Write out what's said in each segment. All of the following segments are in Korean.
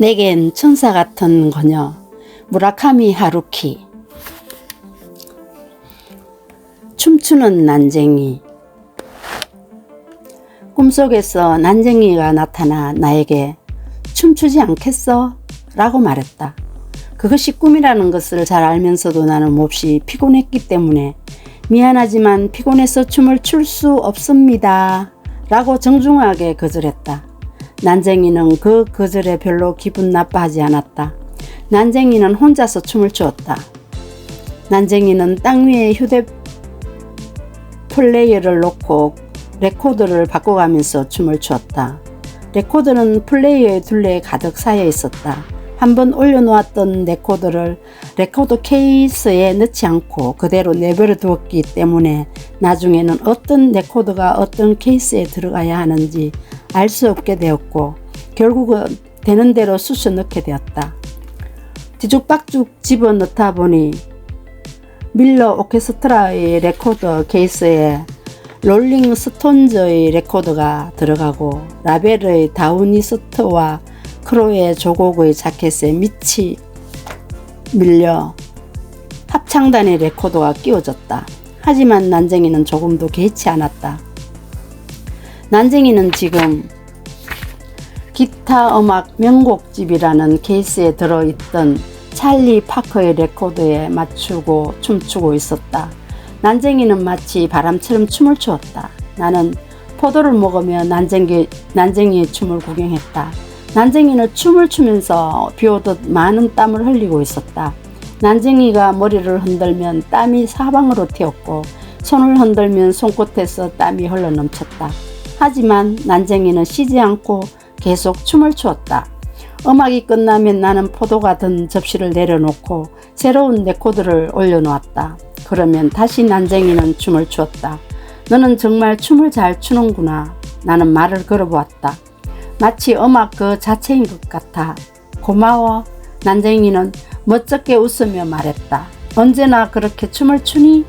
내겐 천사 같은 그녀 무라카미 하루키 춤추는 난쟁이 꿈속에서 난쟁이가 나타나 나에게 춤추지 않겠어? 라고 말했다. 그것이 꿈이라는 것을 잘 알면서도 나는 몹시 피곤했기 때문에 미안하지만 피곤해서 춤을 출 수 없습니다. 라고 정중하게 거절했다. 난쟁이는 그 거절에 별로 기분 나빠하지 않았다. 난쟁이는 혼자서 춤을 추었다. 난쟁이는 땅 위에 휴대 플레이어를 놓고 레코더를 바꿔가면서 춤을 추었다. 레코더는 플레이어의 둘레에 가득 쌓여 있었다. 한번 올려놓았던 레코더를 레코더 케이스에 넣지 않고 그대로 내버려 두었기 때문에 나중에는 어떤 레코더가 어떤 케이스에 들어가야 하는지 알 수 없게 되었고 결국은 되는 대로 쑤셔 넣게 되었다. 뒤죽박죽 집어 넣다 보니 밀러 오케스트라의 레코더 케이스에 롤링 스톤즈의 레코더가 들어가고 라벨의 다우니스트와 크로의 조곡의 자켓에 밑이 밀려 합창단의 레코더가 끼워졌다. 하지만 난쟁이는 조금도 개의치 않았다. 난쟁이는 지금 기타 음악 명곡집이라는 케이스에 들어있던 찰리 파커의 레코드에 맞추고 춤추고 있었다. 난쟁이는 마치 바람처럼 춤을 추었다. 나는 포도를 먹으며 난쟁이, 난쟁이의 춤을 구경했다. 난쟁이는 춤을 추면서 비 오듯 많은 땀을 흘리고 있었다. 난쟁이가 머리를 흔들면 땀이 사방으로 튀었고 손을 흔들면 손끝에서 땀이 흘러 넘쳤다. 하지만 난쟁이는 쉬지 않고 계속 춤을 추었다. 음악이 끝나면 나는 포도가 든 접시를 내려놓고 새로운 레코드를 올려놓았다. 그러면 다시 난쟁이는 춤을 추었다. 너는 정말 춤을 잘 추는구나. 나는 말을 걸어보았다. 마치 음악 그 자체인 것 같아. 고마워. 난쟁이는 멋쩍게 웃으며 말했다. 언제나 그렇게 춤을 추니?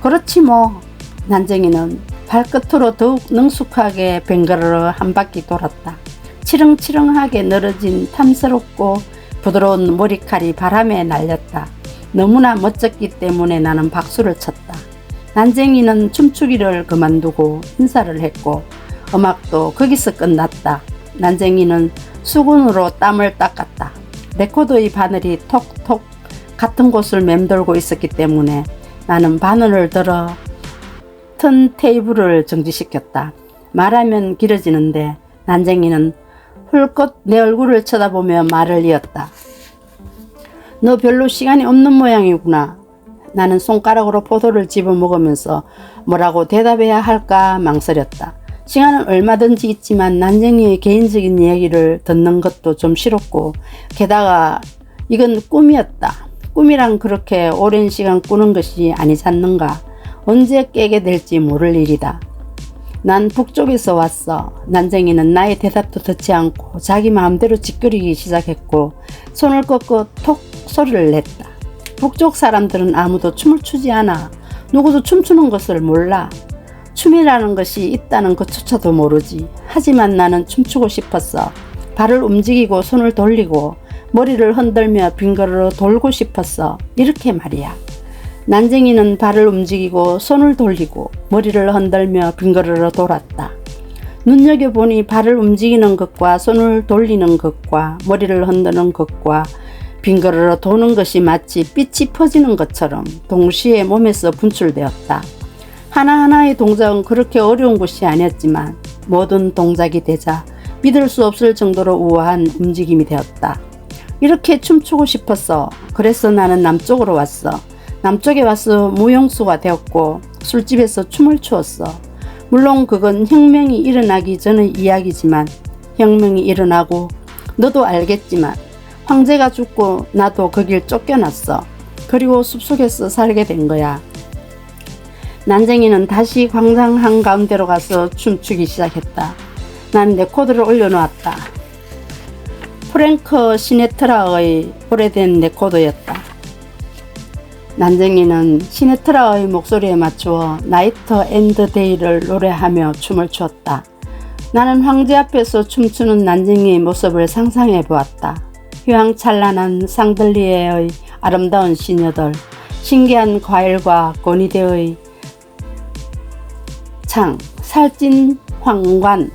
그렇지 뭐. 난쟁이는 발끝으로 더욱 능숙하게 뱅가르르 한 바퀴 돌았다. 치렁치렁하게 늘어진 탐스럽고 부드러운 머리칼이 바람에 날렸다. 너무나 멋졌기 때문에 나는 박수를 쳤다. 난쟁이는 춤추기를 그만두고 인사를 했고 음악도 거기서 끝났다. 난쟁이는 수건으로 땀을 닦았다. 레코더의 바늘이 톡톡 같은 곳을 맴돌고 있었기 때문에 나는 바늘을 들어 튼 테이블을 정지시켰다. 말하면 길어지는데 난쟁이는 훌끗 내 얼굴을 쳐다보며 말을 이었다. 너 별로 시간이 없는 모양이구나. 나는 손가락으로 포도를 집어 먹으면서 뭐라고 대답해야 할까 망설였다. 시간은 얼마든지 있지만 난쟁이의 개인적인 이야기를 듣는 것도 좀 싫었고 게다가 이건 꿈이었다. 꿈이란 그렇게 오랜 시간 꾸는 것이 아니지 않는가. 언제 깨게 될지 모를 일이다. 난 북쪽에서 왔어. 난쟁이는 나의 대답도 듣지 않고 자기 마음대로 짓거리기 시작했고 손을 꺾고 톡 소리를 냈다. 북쪽 사람들은 아무도 춤을 추지 않아. 누구도 춤추는 것을 몰라. 춤이라는 것이 있다는 것조차도 모르지. 하지만 나는 춤추고 싶었어. 발을 움직이고 손을 돌리고 머리를 흔들며 빙그르르 돌고 싶었어. 이렇게 말이야. 난쟁이는 발을 움직이고 손을 돌리고 머리를 흔들며 빙그르르 돌았다. 눈여겨보니 발을 움직이는 것과 손을 돌리는 것과 머리를 흔드는 것과 빙그르르 도는 것이 마치 빛이 퍼지는 것처럼 동시에 몸에서 분출되었다. 하나하나의 동작은 그렇게 어려운 것이 아니었지만 모든 동작이 되자 믿을 수 없을 정도로 우아한 움직임이 되었다. 이렇게 춤추고 싶었어. 그래서 나는 남쪽으로 왔어. 남쪽에 와서 무용수가 되었고 술집에서 춤을 추었어. 물론 그건 혁명이 일어나기 전의 이야기지만 혁명이 일어나고 너도 알겠지만 황제가 죽고 나도 거길 쫓겨났어. 그리고 숲속에서 살게 된 거야. 난쟁이는 다시 광장 한가운데로 가서 춤추기 시작했다. 난 레코드를 올려놓았다. 프랭크 시네트라의 오래된 레코드였다. 난쟁이는 시네트라의 목소리에 맞추어 나이트 앤드 데이를 노래하며 춤을 추었다. 나는 황제 앞에서 춤추는 난쟁이의 모습을 상상해 보았다. 휘황찬란한 상들리에의 아름다운 시녀들, 신기한 과일과 고니대의 창, 살찐 황관,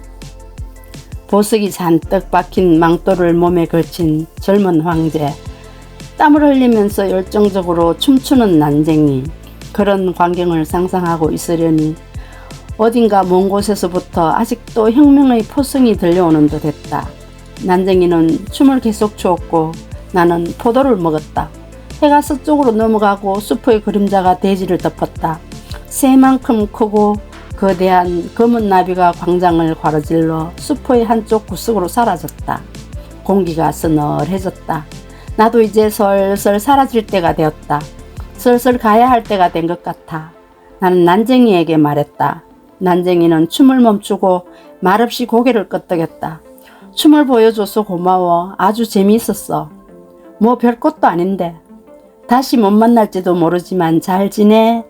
보석이 잔뜩 박힌 망토를 몸에 걸친 젊은 황제, 땀을 흘리면서 열정적으로 춤추는 난쟁이, 그런 광경을 상상하고 있으려니 어딘가 먼 곳에서부터 아직도 혁명의 포성이 들려오는 듯 했다. 난쟁이는 춤을 계속 추었고 나는 포도를 먹었다. 해가 서쪽으로 넘어가고 숲의 그림자가 대지를 덮었다. 새만큼 크고 거대한 검은 나비가 광장을 가로질러 숲의 한쪽 구석으로 사라졌다. 공기가 서늘해졌다. 나도 이제 슬슬 사라질 때가 되었다. 슬슬 가야 할 때가 된 것 같아. 나는 난쟁이에게 말했다. 난쟁이는 춤을 멈추고 말없이 고개를 끄덕였다. 춤을 보여줘서 고마워. 아주 재미있었어. 뭐 별것도 아닌데. 다시 못 만날지도 모르지만 잘 지내?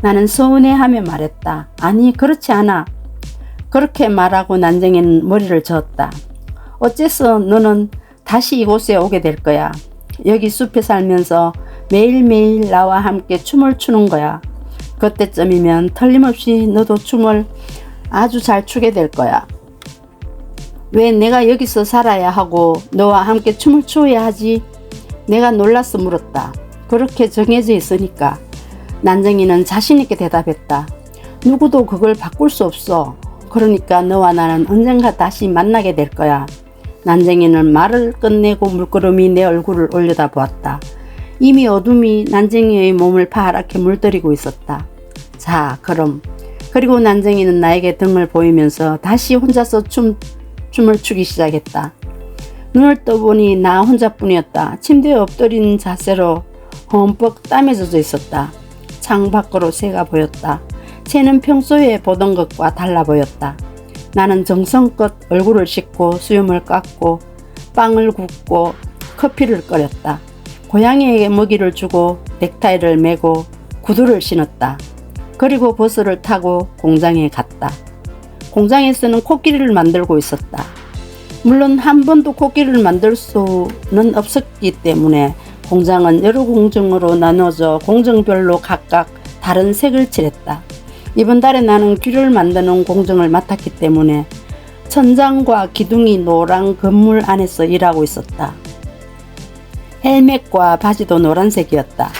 나는 서운해 하며 말했다. 아니, 그렇지 않아. 그렇게 말하고 난쟁이는 머리를 저었다. 어째서 너는 다시 이곳에 오게 될 거야. 여기 숲에 살면서 매일매일 나와 함께 춤을 추는 거야. 그때쯤이면 틀림없이 너도 춤을 아주 잘 추게 될 거야. 왜 내가 여기서 살아야 하고 너와 함께 춤을 추어야 하지? 내가 놀라서 물었다. 그렇게 정해져 있으니까. 난쟁이는 자신있게 대답했다. 누구도 그걸 바꿀 수 없어. 그러니까 너와 나는 언젠가 다시 만나게 될 거야. 난쟁이는 말을 끝내고 물끄러미 내 얼굴을 올려다 보았다. 이미 어둠이 난쟁이의 몸을 파랗게 물들이고 있었다. 자, 그럼. 그리고 난쟁이는 나에게 등을 보이면서 다시 혼자서 춤, 춤을 추기 시작했다. 눈을 떠보니 나 혼자뿐이었다. 침대에 엎드린 자세로 흠뻑 땀에 젖어 있었다. 창 밖으로 새가 보였다. 새는 평소에 보던 것과 달라 보였다. 나는 정성껏 얼굴을 씻고 수염을 깎고 빵을 굽고 커피를 끓였다. 고양이에게 먹이를 주고 넥타이를 매고 구두를 신었다. 그리고 버스를 타고 공장에 갔다. 공장에서는 코끼리를 만들고 있었다. 물론 한 번도 코끼리를 만들 수는 없었기 때문에 공장은 여러 공정으로 나눠져 공정별로 각각 다른 색을 칠했다. 이번 달에 나는 귀를 만드는 공정을 맡았기 때문에 천장과 기둥이 노란 건물 안에서 일하고 있었다. 헬멧과 바지도 노란색이었다.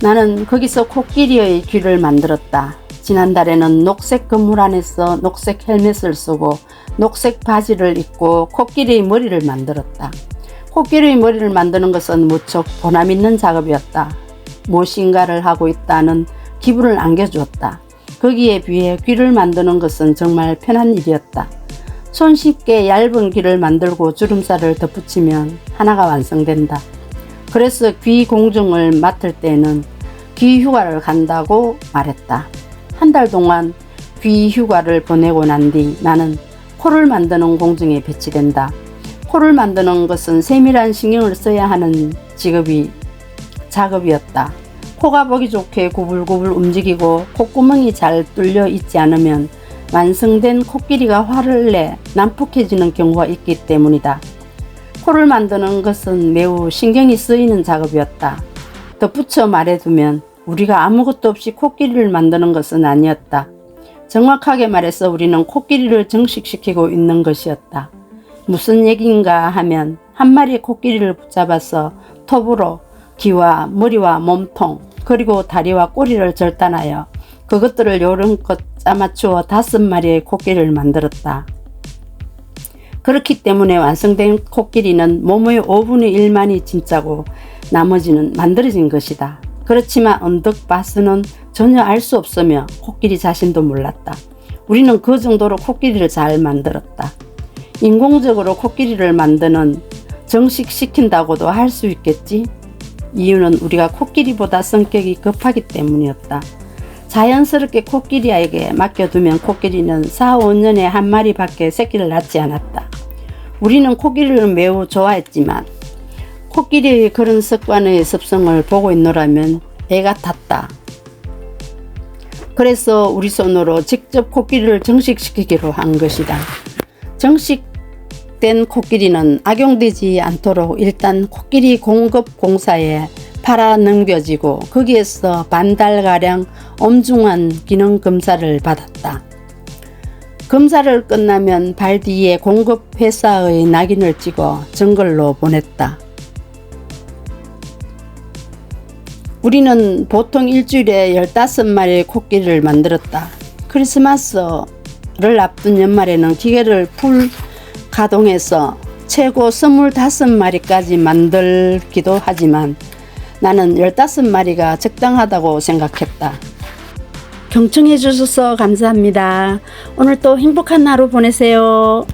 나는 거기서 코끼리의 귀를 만들었다. 지난달에는 녹색 건물 안에서 녹색 헬멧을 쓰고 녹색 바지를 입고 코끼리의 머리를 만들었다. 코끼리의 머리를 만드는 것은 무척 보람 있는 작업이었다. 무엇인가를 하고 있다는 기분을 안겨주었다. 거기에 비해 귀를 만드는 것은 정말 편한 일이었다. 손쉽게 얇은 귀를 만들고 주름살을 덧붙이면 하나가 완성된다. 그래서 귀 공정을 맡을 때는 귀 휴가를 간다고 말했다. 한 달 동안 귀 휴가를 보내고 난 뒤 나는 코를 만드는 공정에 배치된다. 코를 만드는 것은 세밀한 신경을 써야 하는 직업이 작업이었다. 코가 보기 좋게 구불구불 움직이고 콧구멍이 잘 뚫려 있지 않으면 완성된 코끼리가 화를 내 난폭해지는 경우가 있기 때문이다. 코를 만드는 것은 매우 신경이 쓰이는 작업이었다. 덧붙여 말해두면 우리가 아무것도 없이 코끼리를 만드는 것은 아니었다. 정확하게 말해서 우리는 코끼리를 정식시키고 있는 것이었다. 무슨 얘기인가 하면 한 마리의 코끼리를 붙잡아서 톱으로 귀와 머리와 몸통 그리고 다리와 꼬리를 절단하여 그것들을 요령껏 짜맞추어 다섯 마리의 코끼리를 만들었다. 그렇기 때문에 완성된 코끼리는 몸의 5분의 1만이 진짜고 나머지는 만들어진 것이다. 그렇지만 언덕 바스는 전혀 알 수 없으며 코끼리 자신도 몰랐다. 우리는 그 정도로 코끼리를 잘 만들었다. 인공적으로 코끼리를 만드는 정식시킨다고도 할 수 있겠지? 이유는 우리가 코끼리보다 성격이 급하기 때문이었다. 자연스럽게 코끼리에게 맡겨두면 코끼리는 4, 5년에 한 마리밖에 새끼를 낳지 않았다. 우리는 코끼리를 매우 좋아했지만 코끼리의 그런 습관의 습성을 보고 있노라면 애가 탔다. 그래서 우리 손으로 직접 코끼리를 정식시키기로 한 것이다. 정식 된 코끼리는 악용되지 않도록 일단 코끼리 공급 공사에 팔아 넘겨지고 거기에서 반달가량 엄중한 기능 검사를 받았다. 검사를 끝나면 발 뒤에 공급 회사의 낙인을 찍어 정글로 보냈다. 우리는 보통 일주일에 15마리의 코끼리를 만들었다. 크리스마스를 앞둔 연말에는 기계를 풀 가동해서 최고 25마리까지 만들기도 하지만 나는 15마리가 적당하다고 생각했다. 경청해 주셔서 감사합니다. 오늘 또 행복한 하루 보내세요.